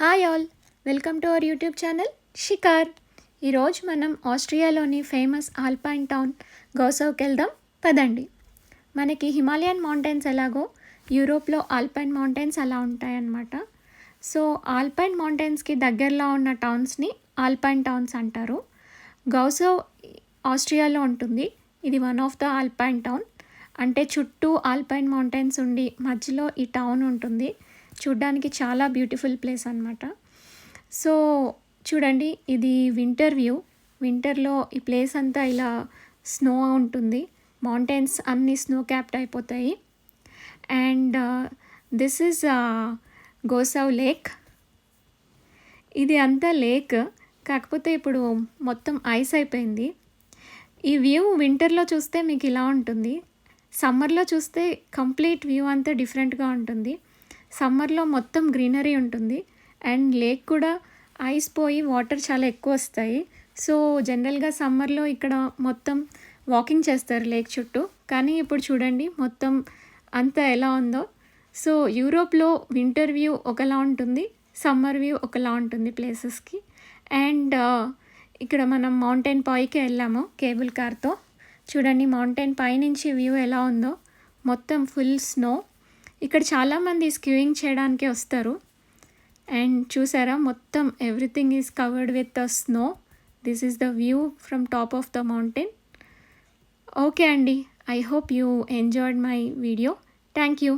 Hi all welcome to our YouTube channel Shikar ఈరోజు మనం ఆస్ట్రియాలోని ఫేమస్ ఆల్పైన్ టౌన్ గౌసవ్కి వెళ్దాం. పదండి. మనకి హిమాలయన్ మౌంటైన్స్ ఎలాగో యూరోప్లో ఆల్పైన్ మౌంటైన్స్ అలా ఉంటాయన్నమాట. సో ఆల్పైన్ మౌంటైన్స్కి దగ్గరలో ఉన్న టౌన్స్ని ఆల్పైన్ టౌన్స్ అంటారు. గౌసవ్ ఆస్ట్రియాలో ఉంటుంది. ఇది one of the alpine town అంటే చుట్టూ ఆల్పైన్ మౌంటైన్స్ ఉండి మధ్యలో ఈ టౌన్ ఉంటుంది. చూడ్డానికి చాలా బ్యూటిఫుల్ ప్లేస్ అనమాట సో చూడండి ఇది వింటర్ వ్యూ. వింటర్లో ఈ ప్లేస్ అంతా ఇలా స్నో ఉంటుంది. మౌంటైన్స్ అన్నీ స్నో క్యాప్డ్ అయిపోతాయి. And this is Gosau lake. ఇది అంతా లేక్. కాకపోతే ఇప్పుడు మొత్తం ఐస్ అయిపోయింది. ఈ వ్యూ వింటర్లో చూస్తే మీకు ఇలా ఉంటుంది. సమ్మర్లో చూస్తే కంప్లీట్ వ్యూ అంతా డిఫరెంట్గా ఉంటుంది. సమ్మర్లో మొత్తం గ్రీనరీ ఉంటుంది. అండ్ లేక్ కూడా ఐస్ పోయి వాటర్ చాలా ఎక్కువ వస్తాయి. సో జనరల్గా సమ్మర్లో ఇక్కడ మొత్తం వాకింగ్ చేస్తారు లేక్ చుట్టూ. కానీ ఇప్పుడు చూడండి మొత్తం అంతా ఎలా ఉందో. సో యూరోప్లో వింటర్ వ్యూ ఒకలా ఉంటుంది సమ్మర్ వ్యూ ఒకలా ఉంటుంది ప్లేసెస్కి. అండ్ ఇక్కడ మనం మౌంటైన్ పాయికి వెళ్ళాము కేబుల్ కార్తో. చూడండి మౌంటైన్ పైనుంచి వ్యూ ఎలా ఉందో. మొత్తం ఫుల్ స్నో. ఇక్కడ చాలామంది స్క్యూయింగ్ చేయడానికి వస్తారు. అండ్ చూసారా మొత్తం everything is covered with the snow. This is the view from top of the mountain. Okay అండి I hope you enjoyed my video. Thank you.